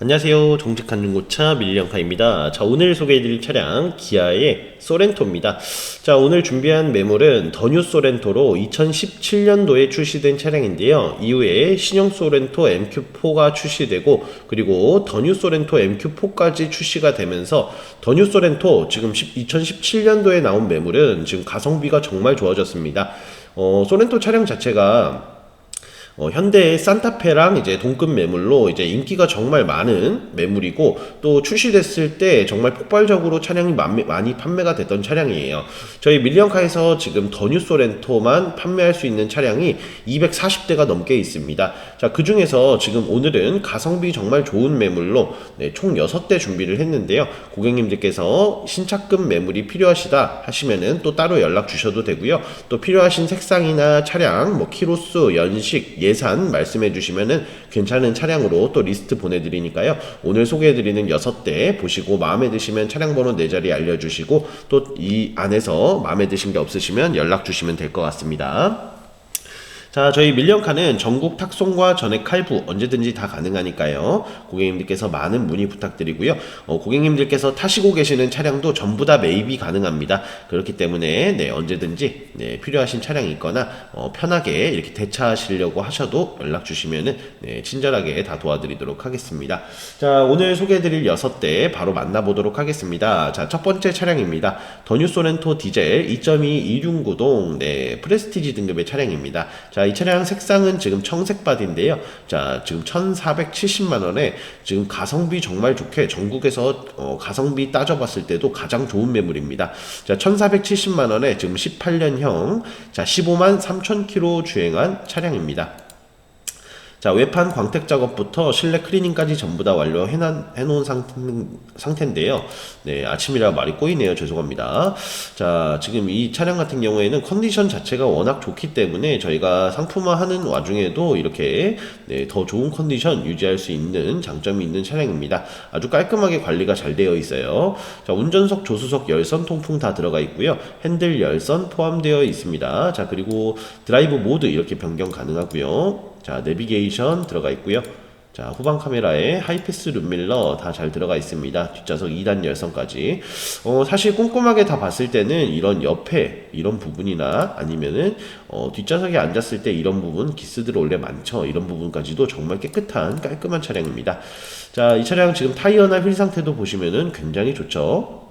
안녕하세요. 정직한 중고차 밀리언카입니다. 자, 오늘 소개해드릴 차량 기아의 소렌토입니다. 자, 오늘 준비한 매물은 더뉴 소렌토로 2017년도에 출시된 차량인데요. 이후에 신형 소렌토 MQ4가 출시되고 그리고 더뉴 소렌토 MQ4까지 출시가 되면서 더뉴 소렌토 지금 2017년도에 나온 매물은 지금 가성비가 정말 좋아졌습니다. 어, 소렌토 차량 자체가 어, 현대의 산타페랑 이제 동급 매물로 이제 인기가 정말 많은 매물이고 또 출시됐을 때 정말 폭발적으로 차량이 많- 많이 판매가 됐던 차량이에요. 저희 밀리언카에서 지금 더뉴 소렌토만 판매할 수 있는 차량이 240대가 넘게 있습니다. 자, 그 중에서 지금 오늘은 가성비 정말 좋은 매물로 네, 총 6대 준비를 했는데요. 고객님들께서 신차급 매물이 필요하시다 하시면은 또 따로 연락 주셔도 되고요. 또 필요하신 색상이나 차량, 뭐 키로수, 연식, 예산 말씀해 주시면은 괜찮은 차량으로 또 리스트 보내드리니까요. 오늘 소개해드리는 6대 보시고 마음에 드시면 차량 번호 4자리 알려주시고 또 이 안에서 마음에 드신 게 없으시면 연락 주시면 될 것 같습니다. 자, 저희 밀리언카는 전국 탁송과 전액 할부 언제든지 다 가능하니까요. 고객님들께서 많은 문의 부탁드리고요. 어, 고객님들께서 타시고 계시는 차량도 전부 다 매입이 가능합니다. 그렇기 때문에 네, 언제든지 네, 필요하신 차량이 있거나 어, 편하게 이렇게 대차하시려고 하셔도 연락 주시면은 네, 친절하게 다 도와드리도록 하겠습니다. 자, 오늘 소개해드릴 6대 바로 만나보도록 하겠습니다. 자, 첫 번째 차량입니다. 더뉴 소렌토 디젤 2.2 2중구동 네, 프레스티지 등급의 차량입니다. 자, 이 차량 색상은 지금 청색 바디인데요. 자, 지금 1,470만 원에 지금 가성비 정말 좋게 전국에서 어, 가성비 따져봤을 때도 가장 좋은 매물입니다. 자, 1,470만 원에 지금 18년형 자, 15만 3천 킬로 주행한 차량입니다. 자, 외판 광택 작업부터 실내 클리닝까지 전부 다 완료해 놓은 해놓은 상태, 상태 인데요. 네, 아침이라 말이 꼬이네요. 죄송합니다. 자, 지금 이 차량 같은 경우에는 컨디션 자체가 워낙 좋기 때문에 저희가 상품화 하는 와중에도 이렇게 네, 더 좋은 컨디션 유지할 수 있는 장점이 있는 차량입니다. 아주 깔끔하게 관리가 잘 되어 있어요. 자, 운전석, 조수석, 열선, 통풍 다 들어가 있고요. 핸들 열선 포함되어 있습니다. 자, 그리고 드라이브 모드 이렇게 변경 가능하고요. 자, 내비게이션 들어가 있고요. 자, 후방 카메라에 하이패스 룸밀러 다 잘 들어가 있습니다. 뒷좌석 2단 열선까지. 어, 사실 꼼꼼하게 다 봤을 때는 이런 옆에 이런 부분이나 아니면은 어, 뒷좌석에 앉았을 때 이런 부분 기스들 원래 많죠. 이런 부분까지도 정말 깨끗한 깔끔한 차량입니다. 자, 이 차량 지금 타이어나 휠 상태도 보시면은 굉장히 좋죠.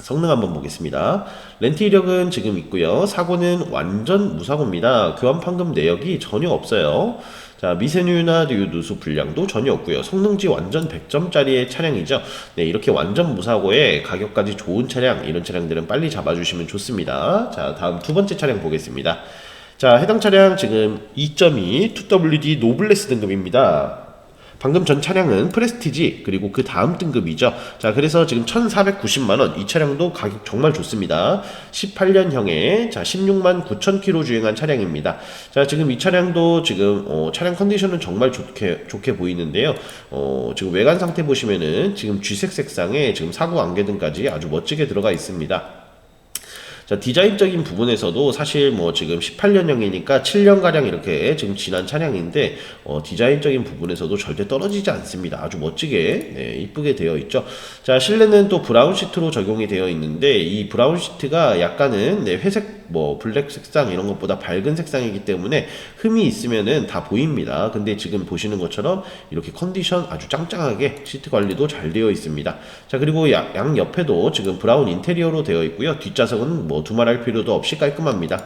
성능 한번 보겠습니다. 렌트 이력은 지금 있고요. 사고는 완전 무사고입니다. 교환 판금 내역이 전혀 없어요. 자, 미세누유나 누수 불량도 전혀 없고요. 성능지 완전 100점짜리의 차량이죠. 네, 이렇게 완전 무사고에 가격까지 좋은 차량, 이런 차량들은 빨리 잡아주시면 좋습니다. 자, 다음 두 번째 차량 보겠습니다. 자, 해당 차량 지금 2.2 2WD 노블레스 등급입니다. 방금 전 차량은 프레스티지 그리고 그 다음 등급이죠. 자, 그래서 지금 1,490만 원. 이 차량도 가격 정말 좋습니다. 18년형에 자, 16만 9천 킬로 주행한 차량입니다. 자, 지금 이 차량도 지금 어, 차량 컨디션은 정말 좋게 좋게 보이는데요. 어, 지금 외관 상태 보시면은 지금 쥐색 색상에 지금 사구 안개등까지 아주 멋지게 들어가 있습니다. 자, 디자인적인 부분에서도 사실 뭐 지금 18년형이니까 7년가량 이렇게 지금 지난 차량인데, 어, 디자인적인 부분에서도 절대 떨어지지 않습니다. 아주 멋지게, 네, 이쁘게 되어 있죠. 자, 실내는 또 브라운 시트로 적용이 되어 있는데, 이 브라운 시트가 약간은 네, 회색, 뭐, 블랙 색상 이런 것보다 밝은 색상이기 때문에 흠이 있으면은 다 보입니다. 근데 지금 보시는 것처럼 이렇게 컨디션 아주 짱짱하게 시트 관리도 잘 되어 있습니다. 자, 그리고 양, 양 옆에도 지금 브라운 인테리어로 되어 있고요. 뒷좌석은 뭐 두말할 필요도 없이 깔끔합니다.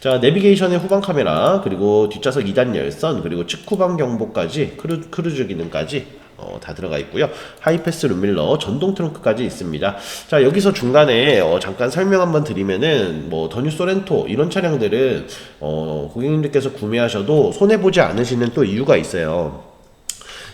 자, 내비게이션의 후방 카메라, 그리고 뒷좌석 2단 열선, 그리고 측후방 경보까지, 크루, 크루즈 기능까지 어, 다 들어가 있고요. 하이패스 룸밀러, 전동 트렁크까지 있습니다. 자, 여기서 중간에 어, 잠깐 설명 한번 드리면은 뭐 더뉴 소렌토 이런 차량들은 어, 고객님들께서 구매하셔도 손해 보지 않으시는 또 이유가 있어요.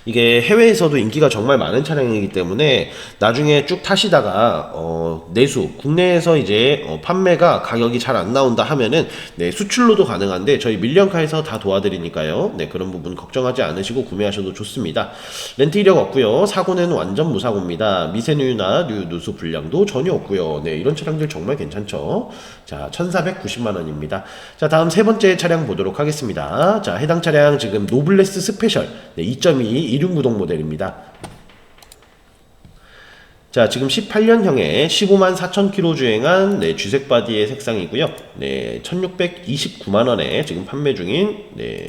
이게 해외에서도 인기가 정말 많은 차량이기 때문에 나중에 쭉 타시다가 어, 내수 국내에서 이제 어, 판매가 가격이 잘 안 나온다 하면은 네, 수출로도 가능한데 저희 밀리언카에서 다 도와드리니까요. 네, 그런 부분 걱정하지 않으시고 구매하셔도 좋습니다. 렌트 이력 없고요. 사고는 완전 무사고입니다. 미세누유나 누, 누수 불량도 전혀 없고요. 네, 이런 차량들 정말 괜찮죠. 자, 1,490만 원입니다. 자, 다음 세 번째 차량 보도록 하겠습니다. 자, 해당 차량 지금 노블레스 스페셜 네, 2.2 이륜구동 모델입니다. 자, 지금 18년형에 15만 4천 킬로 주행한 네, 쥐색 바디의 색상이고요. 네, 1,629만 원에 지금 판매 중인 네,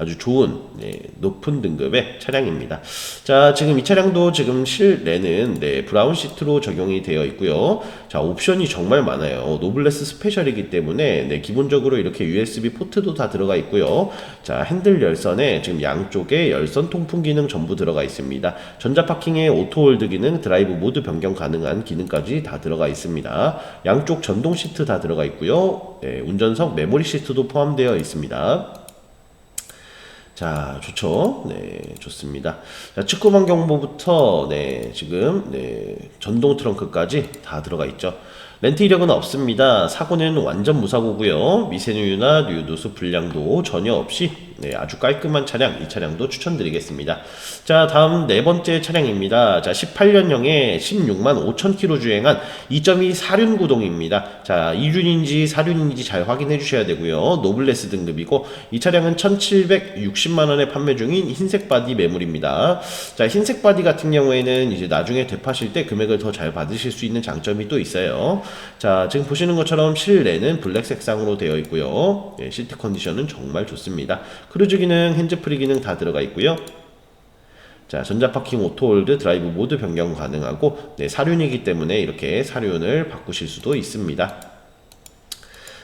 아주 좋은 네, 높은 등급의 차량입니다. 자, 지금 이 차량도 지금 실내는 네, 브라운 시트로 적용이 되어 있고요. 자, 옵션이 정말 많아요. 노블레스 스페셜이기 때문에 네, 기본적으로 이렇게 USB 포트도 다 들어가 있고요. 자, 핸들 열선에 지금 양쪽에 열선 통풍 기능 전부 들어가 있습니다. 전자 파킹에 오토 홀드 기능, 드라이브 모드 변경 가능한 기능까지 다 들어가 있습니다. 양쪽 전동 시트 다 들어가 있고요. 네, 운전석 메모리 시트도 포함되어 있습니다. 자, 좋죠. 네, 좋습니다. 자, 측구방 경보부터, 네, 지금, 네, 전동 트렁크까지 다 들어가 있죠. 렌트 이력은 없습니다. 사고는 완전 무사고고요. 미세누유나 누수 불량도 전혀 없이 네, 아주 깔끔한 차량, 이 차량도 추천드리겠습니다. 자, 다음 네 번째 차량입니다. 자, 18년형에 16만 5천 킬로 주행한 2.2 사륜 구동입니다. 자, 2륜인지 사륜인지 잘 확인해 주셔야 되고요. 노블레스 등급이고 이 차량은 1,760만 원에 판매 중인 흰색 바디 매물입니다. 자, 흰색 바디 같은 경우에는 이제 나중에 되파실 때 금액을 더 잘 받으실 수 있는 장점이 또 있어요. 자, 지금 보시는 것처럼 실내는 블랙 색상으로 되어 있고요. 예, 시트 컨디션은 정말 좋습니다. 크루즈 기능, 핸즈프리 기능 다 들어가 있고요. 자, 전자파킹 오토홀드 드라이브 모드 변경 가능하고 네, 사륜이기 때문에 이렇게 사륜을 바꾸실 수도 있습니다.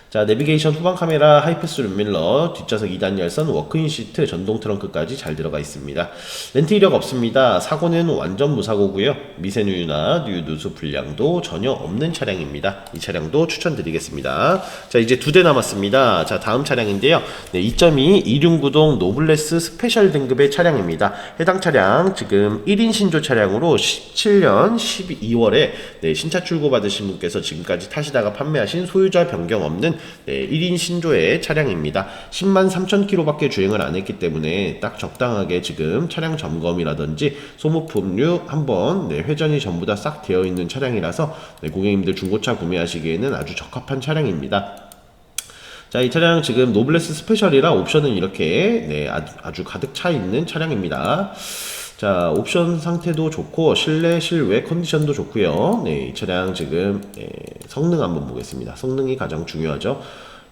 자, 내비게이션 후방 카메라, 하이패스 룸밀러, 뒷좌석 2단 열선, 워크인 시트, 전동 트렁크까지 잘 들어가 있습니다. 렌트 이력 없습니다. 사고는 완전 무사고고요. 미세누유나 누유누수 불량도 전혀 없는 차량입니다. 이 차량도 추천드리겠습니다. 자, 이제 두 대 남았습니다. 자, 다음 차량인데요. 네, 2.2 이륜구동 노블레스 스페셜 등급의 차량입니다. 해당 차량 지금 1인 신조 차량으로 17년 12월에 네, 신차 출고 받으신 분께서 지금까지 타시다가 판매하신 소유자 변경 없는 네, 1인 신조의 차량입니다. 10만 3천 킬로밖에 주행을 안 했기 때문에 딱 적당하게 지금 차량 점검이라든지 소모품류 한번 네, 회전이 전부 다 싹 되어 있는 차량이라서 네, 고객님들 중고차 구매하시기에는 아주 적합한 차량입니다. 자, 이 차량 지금 노블레스 스페셜이라 옵션은 이렇게 네, 아주, 아주 가득 차 있는 차량입니다. 자, 옵션 상태도 좋고 실내 실외 컨디션도 좋고요. 네, 이 차량 지금 네, 성능 한번 보겠습니다. 성능이 가장 중요하죠.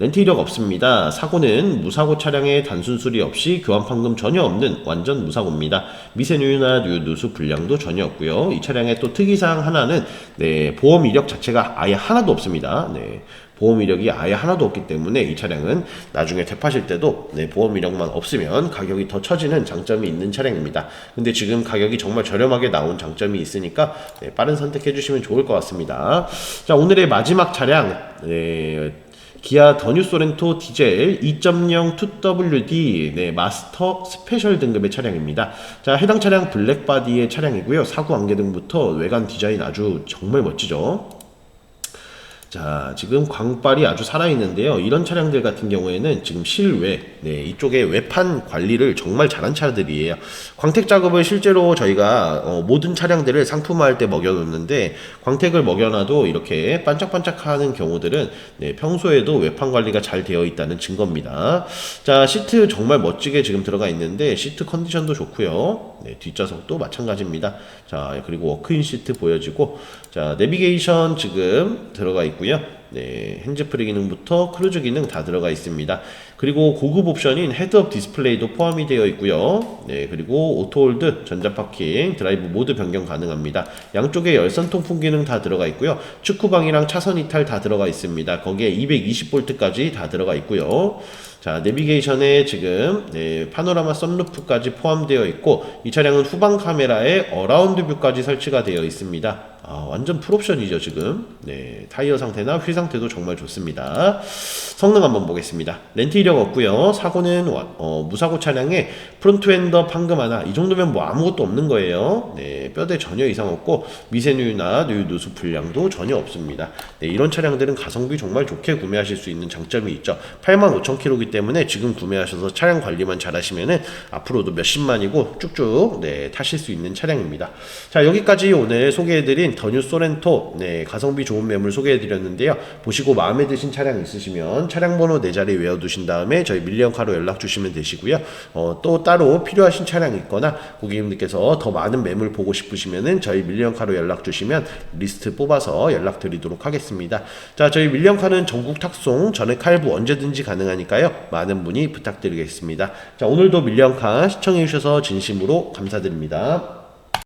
렌트 이력 없습니다. 사고는 무사고 차량의 단순 수리 없이 교환 판금 전혀 없는 완전 무사고입니다. 미세누유나 누수 불량도 전혀 없고요. 이 차량의 또 특이사항 하나는 네, 보험 이력 자체가 아예 하나도 없습니다. 네, 보험 이력이 아예 하나도 없기 때문에 이 차량은 나중에 되파실 때도 네, 보험 이력만 없으면 가격이 더 처지는 장점이 있는 차량입니다. 근데 지금 가격이 정말 저렴하게 나온 장점이 있으니까 네, 빠른 선택해 주시면 좋을 것 같습니다. 자 오늘의 마지막 차량 네, 기아 더뉴 소렌토 디젤 2.0 2WD 네, 마스터 스페셜 등급의 차량입니다. 자, 해당 차량 블랙 바디의 차량이고요. 사구 안개 등부터 외관 디자인 아주 정말 멋지죠. 자, 지금 광발이 아주 살아있는데요. 이런 차량들 같은 경우에는 지금 실외, 네, 이쪽에 외판 관리를 정말 잘한 차들이에요. 광택 작업을 실제로 저희가 어, 모든 차량들을 상품화할 때 먹여놓는데 광택을 먹여놔도 이렇게 반짝반짝 하는 경우들은 네, 평소에도 외판 관리가 잘 되어 있다는 증거입니다. 자, 시트 정말 멋지게 지금 들어가 있는데 시트 컨디션도 좋고요. 네, 뒷좌석도 마찬가지입니다. 자, 그리고 워크인 시트 보여지고 자, 내비게이션 지금 들어가 있고 요. 네, 핸즈프리 기능부터 크루즈 기능 다 들어가 있습니다. 그리고 고급 옵션인 헤드업 디스플레이도 포함이 되어 있고요. 네, 그리고 오토홀드, 전자파킹, 드라이브 모드 변경 가능합니다. 양쪽에 열선 통풍 기능 다 들어가 있고요. 축구방이랑 차선 이탈 다 들어가 있습니다. 거기에 220V까지 다 들어가 있고요. 자, 내비게이션에 지금 네, 파노라마 썬루프까지 포함되어 있고 이 차량은 후방 카메라에 어라운드 뷰까지 설치가 되어 있습니다. 아, 완전 풀옵션이죠 지금. 네, 타이어 상태나 휠 상태도 정말 좋습니다. 성능 한번 보겠습니다. 렌트 이력 없고요. 사고는 어, 무사고 차량에 프론트엔더 판금 하나 이 정도면 뭐 아무것도 없는 거예요. 네, 뼈대 전혀 이상 없고 미세누유나 누유 누수 불량도 전혀 없습니다. 네, 이런 차량들은 가성비 정말 좋게 구매하실 수 있는 장점이 있죠. 85,000km이기 때문에 지금 구매하셔서 차량 관리만 잘 하시면은 앞으로도 몇십만이고 쭉쭉 네, 타실 수 있는 차량입니다. 자, 여기까지 오늘 소개해드린 더뉴 소렌토 네, 가성비 좋은 매물 소개해드렸는데요. 보시고 마음에 드신 차량 있으시면 차량 번호 네 자리 외워두신 다음에 저희 밀리언카로 연락 주시면 되시고요. 어, 또 따로 필요하신 차량 있거나 고객님들께서 더 많은 매물 보고 싶으시면은 저희 밀리언카로 연락 주시면 리스트 뽑아서 연락 드리도록 하겠습니다. 자, 저희 밀리언카는 전국 탁송, 전액 할부 언제든지 가능하니까요. 많은 문의 부탁드리겠습니다. 자, 오늘도 밀리언카 시청해주셔서 진심으로 감사드립니다.